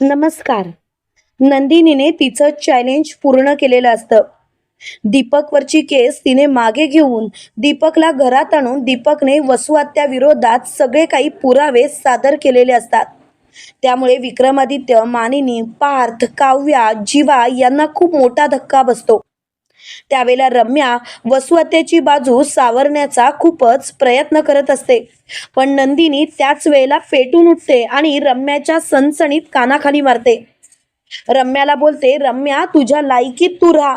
नमस्कार. नंदिनीने तिचं चॅलेंज पूर्ण केलेलं असतं. दीपकवरची केस तिने मागे घेऊन दीपकला घरात आणून दीपकने वसुहत्या विरोधात सगळे काही पुरावे सादर केलेले असतात. त्यामुळे विक्रमादित्य मानिनी पार्थ काव्या जीवा यांना खूप मोठा धक्का बसतो. त्यावेळेला रम्या वसुहत्याची बाजू सावरण्याचा खूपच प्रयत्न करत असते. पण नंदिनी त्याच वेळेला फेटून उठते आणि रम्याच्या सणसणीत कानाखाली मारते. रम्याला बोलते रम्या तुझ्या लायकीत तू राहा.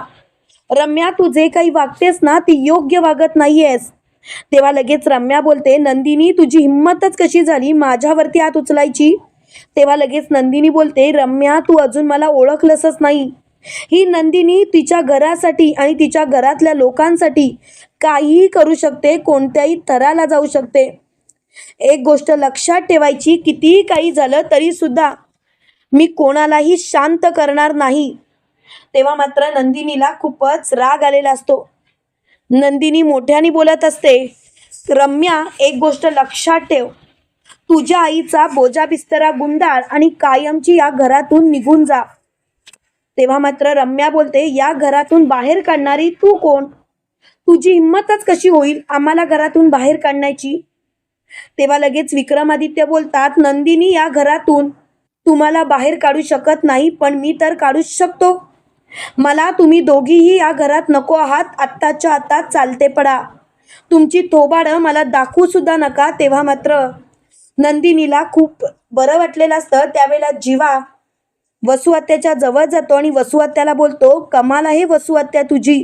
रम्या तू जे काही वागतेस ना ती योग्य वागत नाहीयेस. तेव्हा लगेच रम्या बोलते नंदिनी तुझी हिंमतच कशी झाली माझ्यावरती हात उचलायची? तेव्हा लगेच नंदिनी बोलते रम्या तू अजून मला ओळखलंसच नाही. ही नंदिनी तिच्या घरासाठी आणि तिच्या घरातल्या लोकांसाठी काहीही करू शकते कोणत्याही थराला जाऊ शकते. एक गोष्ट लक्षात ठेवायची कितीही काही झालं तरी सुद्धा मी कोणालाही शांत करणार नाही. तेव्हा मात्र नंदिनीला खूपच राग आलेला असतो. नंदिनी मोठ्याने बोलत असते रम्या एक गोष्ट लक्षात ठेव. तुझ्या आईचा बोजा बिस्तरा गुंडाळ आणि कायमची या घरातून निघून जा. तेव्हा मात्र रम्या बोलते या घरातून बाहेर काढणारी तू कोण? तुझी हिंमतच कशी होईल आम्हाला घरातून बाहेर काढण्याची? तेव्हा लगेच विक्रमादित्य बोलतात नंदिनी या घरातून तुम्हाला बाहेर काढू शकत नाही पण मी तर काढूच शकतो. मला तुम्ही दोघीही या घरात नको आहात आत्ताच्या आता चालते पडा. तुमची थोबाडं मला दाखवू सुद्धा नका. तेव्हा मात्र नंदिनीला खूप बरं वाटलेलं असतं. त्यावेळेला जीवा वसुहत्याच्या जवळ जातो आणि वसुहत्याला बोलतो कमाल आहे वसुहत्या तुझी.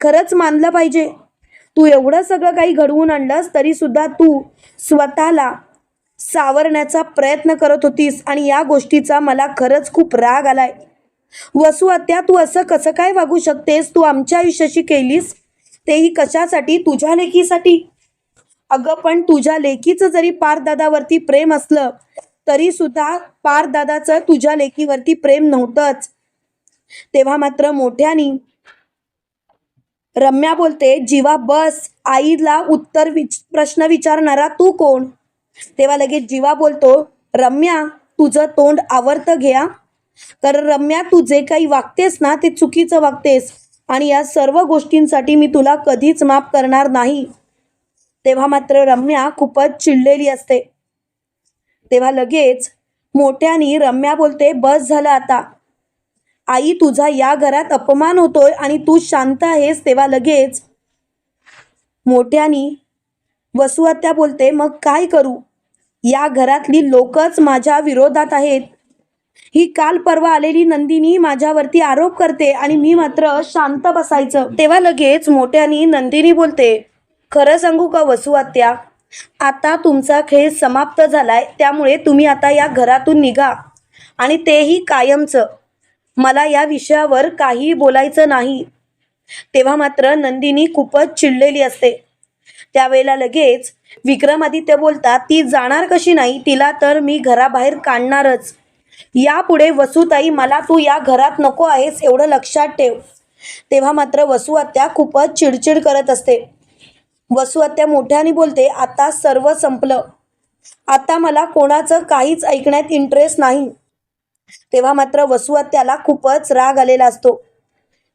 खरंच मानलं पाहिजे. तू एवढं सगळं काही घडवून आणलंस तरी सुद्धा तू स्वतःला सावरण्याचा प्रयत्न करत होतीस आणि या गोष्टीचा मला खरंच खूप राग आलाय. वसुहत्या तू असं कसं काय वागू शकतेस? तू आमच्या आयुष्याशी केलीस? तेही कशासाठी? तुझ्या लेकीसाठी? अगं पण तुझ्या लेकीचं जरी पारदादावरती प्रेम असलं तरी सुद्धा पारदादाचं तुझ्या लेकीवरती प्रेम नव्हतंच. तेव्हा मात्र मोठ्यानी रम्या बोलते जीवा बस. आईला उत्तर विच प्रश्न विचारणारा तू कोण? तेव्हा लगेच जीवा बोलतो रम्या तुझं तोंड आवर्त घ्या. कारण रम्या तू जे काही वागतेस ना ते चुकीचं वागतेस. आणि या सर्व गोष्टींसाठी मी तुला कधीच माफ करणार नाही. तेव्हा मात्र रम्या खूपच चिडलेली असते. तेव्हा लगेच मोठ्यानी रम्या बोलते बस झालं आता. आई तुझा या घरात अपमान होतोय आणि तू शांत आहेस. तेव्हा लगेच मोठ्यानी वसुहत्या बोलते मग काय करू? या घरातली लोकच माझ्या विरोधात आहेत. ही काल परवा आलेली नंदिनी माझ्यावरती आरोप करते आणि मी मात्र शांत बसायचं. तेव्हा लगेच मोठ्यानी नंदिनी बोलते खरं सांगू का वसुआत्या? आता तुमचा खेळ समाप्त झालाय त्यामुळे तुम्ही आता या घरातून निघा. आणि तेही कायमचं. मला या विषयावर काही बोलायचं नाही. तेव्हा मात्र नंदिनी खूपच चिडलेली असते. त्यावेळेला लगेच विक्रमादित्य बोलतात ती जाणार कशी नाही? तिला तर मी घराबाहेर काढणारच. यापुढे वसुताई मला तू या घरात नको आहेस एवढं लक्षात ठेव. तेव्हा मात्र वसुआत्या खूपच चिडचिड करत असते. वसुहत्या मोठ्याने बोलते आता सर्व संपलं. आता मला कोणाचं काहीच ऐकण्यात इंटरेस्ट नाही. तेव्हा मात्र वसुहत्याला खूपच राग आलेला असतो.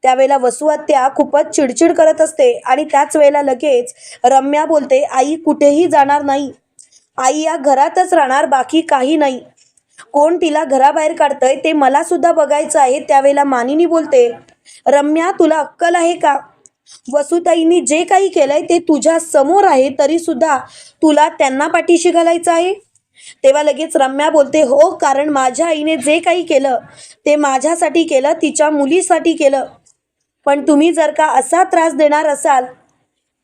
त्यावेळेला वसुआत्या खूपच चिडचिड करत असते आणि त्याच वेळेला लगेच रम्या बोलते आई कुठेही जाणार नाही. आई या घरातच राहणार बाकी काही नाही. कोण तिला घराबाहेर काढतंय ते मला सुद्धा बघायचं आहे. त्यावेळेला मानिनी बोलते रम्या तुला अक्कल आहे का? वसुताईंनी जे काही केलंय ते तुझ्या समोर आहे तरी सुद्धा तुला त्यांना पाठीशी घालायचं आहे? तेव्हा लगेच रम्या बोलते हो कारण माझ्या आईने जे काही केलं ते माझ्यासाठी केलं तिच्या मुलीसाठी केलं. पण तुम्ही जर का असा त्रास देणार असाल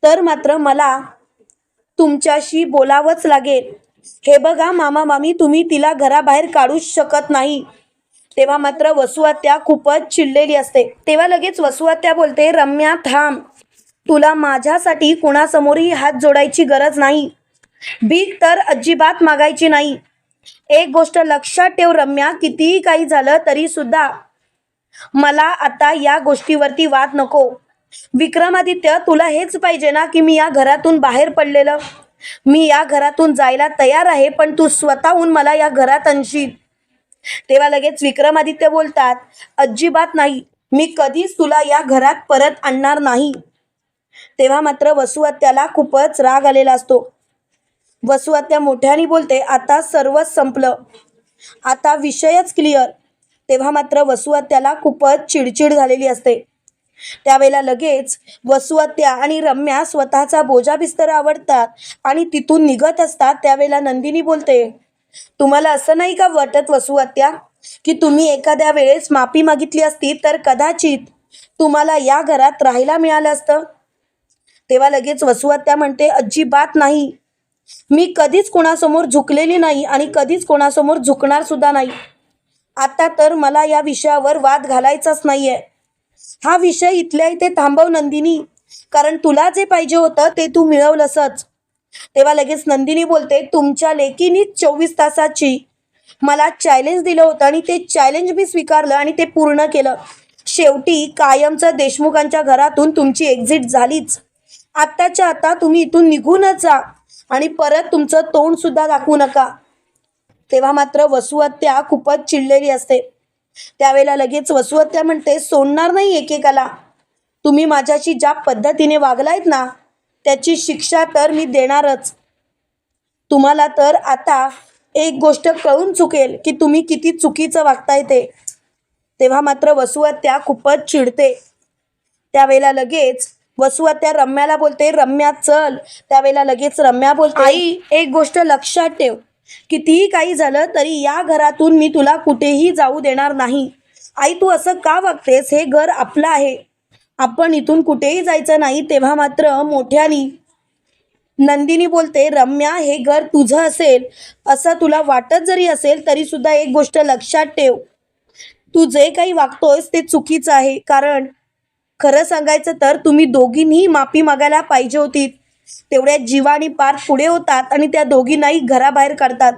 तर मात्र मला तुमच्याशी बोलावंच लागेल. हे बघा मामा मामी तुम्ही तिला घराबाहेर काढूच शकत नाही. तेव्हा मात्र वसुआत्या खूपच चिडलेली असते. तेव्हा लगेच वसुआत्या बोलते रम्या थांब. तुला माझ्यासाठी कुणासमोरही हात जोडायची गरज नाही. भीक तर अजिबात मागायची नाही. एक गोष्ट लक्षात ठेव रम्या कितीही काही झालं तरी सुद्धा मला आता या गोष्टीवरती वाद नको. विक्रमादित्य तुला हेच पाहिजे ना की मी या घरातून बाहेर पडलेलं? मी या घरातून जायला तयार आहे पण तू स्वतःहून मला या घरात आणशील. तेव्हा लगेच विक्रमादित्य बोलतात अजिबात नाही मी कधीच तुला या घरात परत आणणार नाही. तेव्हा मात्र वसुहत्याला खूपच राग आलेला असतो. वसुहत्या मोठ्याने बोलते आता सर्वच संपलं. आता विषयच क्लिअर तेव्हा मात्र वसुहत्याला खूपच चिडचिड झालेली असते. त्यावेळेला लगेच वसुहत्या आणि रम्या स्वतःचा बोजा बिस्तर आवडतात आणि तिथून निघत असतात. त्यावेळेला नंदिनी बोलते तुम्हाला असं नाही का वाटत वसुहत्या की तुम्ही एखाद्या वेळेस माफी मागितली असती तर कदाचित तुम्हाला या घरात राहायला मिळालं असतं? तेव्हा लगेच वसुहत्या म्हणते अजिबात नाही. मी कधीच कोणासमोर झुकलेली नाही आणि कधीच कोणासमोर झुकणार सुद्धा नाही. आता तर मला या विषयावर वाद घालायचाच नाहीये. हा विषय इथल्या इथे थांबव नंदिनी. कारण तुला जे पाहिजे होतं ते तू मिळवलंसच. तेव्हा लगेच नंदिनी बोलते तुमच्या लेकीनीच चोवीस तासाची मला चॅलेंज दिलं होतं आणि ते चॅलेंज मी स्वीकारलं आणि ते पूर्ण केलं. शेवटी कायमचं देशमुखांच्या घरातून तुमची एक्झिट झालीच. आत्ताच्या आता तुम्ही इथून निघूनच जा आणि परत तुमचं तोंड सुद्धा दाखवू नका. तेव्हा मात्र वसुहत्या खूपच चिडलेली असते. त्यावेळेला लगेच वसुहत्या म्हणते सोडणार नाही एकेकाला. तुम्ही माझ्याशी ज्या पद्धतीने वागलायत ना त्याची शिक्षा तर मी देणारच. तुम्हाला तर आता एक गोष्ट कळून चुकेल की तुम्ही किती चुकीचं वागताय ते. तेव्हा मात्र वसुहत्या खूपच चिडते. त्यावेळेला लगेच वसुहत्या रम्याला बोलते रम्या चल. त्यावेळेला लगेच रम्या बोलते आई! एक गोष्ट लक्षात ठेव. कितीही काही झालं तरी या घरातून मी तुला कुठेही जाऊ देणार नाही. आई तू असं का वागतेस? हे घर आपलं आहे. आपण इथून कुठेही जायचं नाही तेव्हा मात्र मोठ्यानी नंदिनी बोलते रम्या हे घर तुझं असेल असं तुला वाटत जरी असेल तरी सुद्धा एक गोष्ट लक्षात ठेव. तू जे काही वागतोयस ते चुकीचं आहे कारण खरं सांगायचं तर तुम्ही दोघींनी माफी मागायला पाहिजे होती. तेवढ्या जीवानी पार पुढे होतात आणि त्या दोघींनाही घराबाहेर काढतात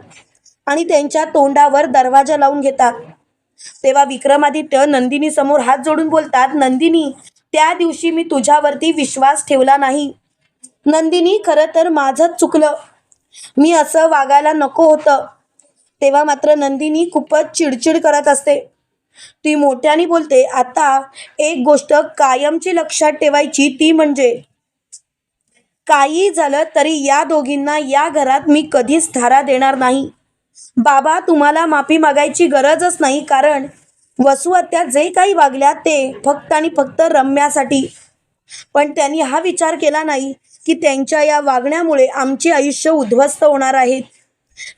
आणि त्यांच्या तोंडावर दरवाजा लावून घेतात. तेव्हा विक्रमादित्य नंदिनी समोर हात जोडून बोलतात नंदिनी त्या दिवशी मी तुझ्यावरती विश्वास ठेवला नाही. नंदिनी खरं तर माझंच चुकलं. मी असं वागायला नको होतं. तेव्हा मात्र नंदिनी खूपच चिडचिड करत असते. ती मोठ्याने बोलते आता एक गोष्ट कायमची लक्षात ठेवायची ती म्हणजे काही झालं तरी या दोघींना या घरात मी कधीच धारा देणार नाही. बाबा तुम्हाला माफी मागायची गरजच नाही कारण वसुहत्या जे काही वागल्या ते फक्त आणि फक्त रम्यासाठी. पण त्यांनी हा विचार केला नाही की त्यांच्या या वागण्यामुळे आमचे आयुष्य उद्ध्वस्त होणार आहेत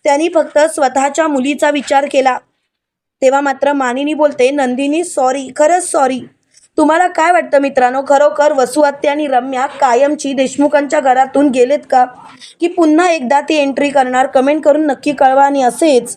त्यांनी फक्त स्वतःच्या मुलीचा विचार केला. तेव्हा मात्र मानिनी बोलते नंदिनी सॉरी खरंच सॉरी तुम्हाला काय वाटतं मित्रांनो? खरोखर वसुहत्या आणि रम्या कायमची देशमुखांच्या घरातून गेलेत का? की पुन्हा एकदा ती एंट्री करणार? कमेंट करून नक्की कळवा आणि असेच